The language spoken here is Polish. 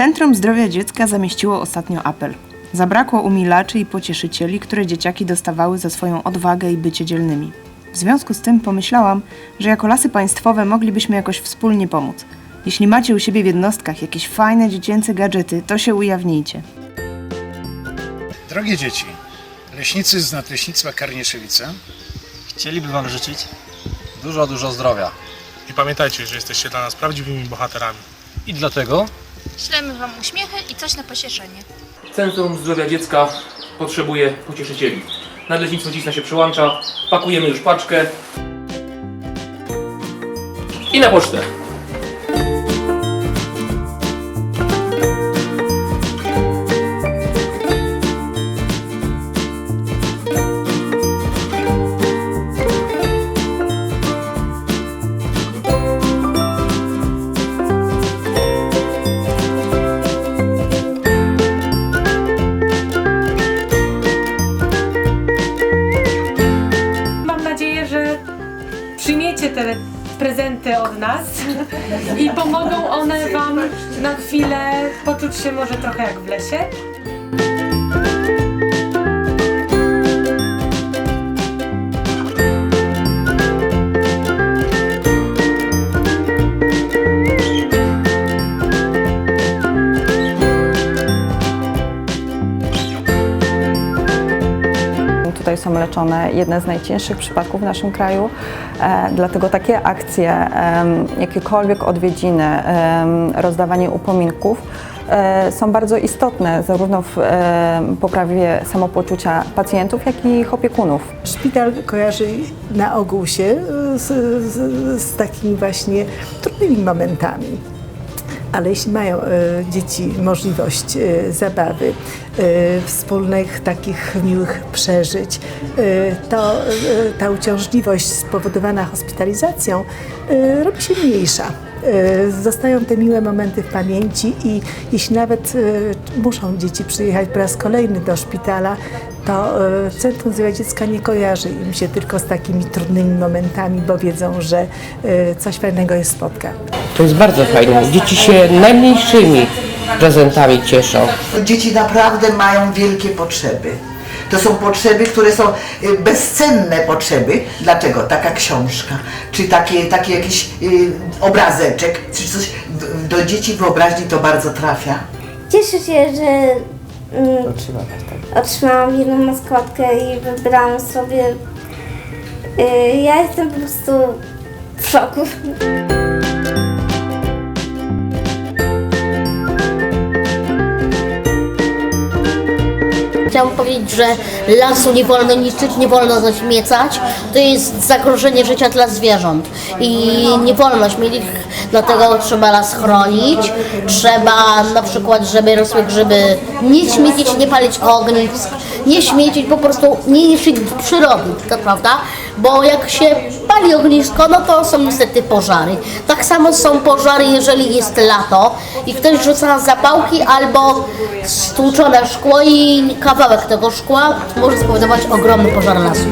Centrum Zdrowia Dziecka zamieściło ostatnio apel. Zabrakło umilaczy i pocieszycieli, które dzieciaki dostawały za swoją odwagę i bycie dzielnymi. W związku z tym pomyślałam, że jako lasy państwowe moglibyśmy jakoś wspólnie pomóc. Jeśli macie u siebie w jednostkach jakieś fajne dziecięce gadżety, to się ujawnijcie. Drogie dzieci, leśnicy z Nadleśnictwa Karnieszewice Chcieliby Wam życzyć dużo, dużo zdrowia. I pamiętajcie, że jesteście dla nas prawdziwymi bohaterami. I dlatego Ślemy Wam uśmiechy i coś na pocieszenie. Centrum Zdrowia Dziecka potrzebuje pocieszycieli. Nadleśnictwo Cisna się przyłącza, pakujemy już paczkę i na pocztę. Przyjmiecie te prezenty od nas i pomogą one Wam na chwilę poczuć się może trochę jak w lesie. Tutaj są leczone jedne z najcięższych przypadków w naszym kraju, e, dlatego takie akcje, jakiekolwiek odwiedziny, rozdawanie upominków e, są bardzo istotne zarówno w em, poprawie samopoczucia pacjentów, jak i ich opiekunów. Szpital kojarzy na ogół się e, z, z, z takimi właśnie trudnymi momentami. Ale jeśli mają e, dzieci możliwość e, zabawy, e, wspólnych takich miłych przeżyć, to ta uciążliwość spowodowana hospitalizacją robi się mniejsza. E, Zostają te miłe momenty w pamięci i jeśli nawet e, muszą dzieci przyjechać po raz kolejny do szpitala, to e, Centrum Zdrowia Dziecka nie kojarzy im się tylko z takimi trudnymi momentami, bo wiedzą, że coś fajnego jest spotka. To jest bardzo fajne. Dzieci się najmniejszymi prezentami cieszą. Dzieci naprawdę mają wielkie potrzeby. To są potrzeby, które są y, bezcenne potrzeby. Dlaczego? Taka książka, czy takie, taki jakiś y, obrazeczek, czy coś do dzieci wyobraźni to bardzo trafia. Cieszę się, że mm, otrzymałam jedną maskotkę i wybrałam sobie. Y, ja jestem po prostu w szoku. Powiedzieć, że lasu nie wolno niszczyć, nie wolno zaśmiecać. To jest zagrożenie życia dla zwierząt i nie wolno śmielić, dlatego trzeba las chronić. Trzeba na przykład, żeby rosły grzyby, nie śmiecić, nie palić ognisk, nie śmiecić, po prostu nie niszczyć przyrody, to prawda? Bo jak się pali ognisko, no to są niestety pożary. Tak samo są pożary, jeżeli jest lato i ktoś rzuca zapałki albo stłuczone szkło i kawałek tego szkła może spowodować ogromny pożar lasu.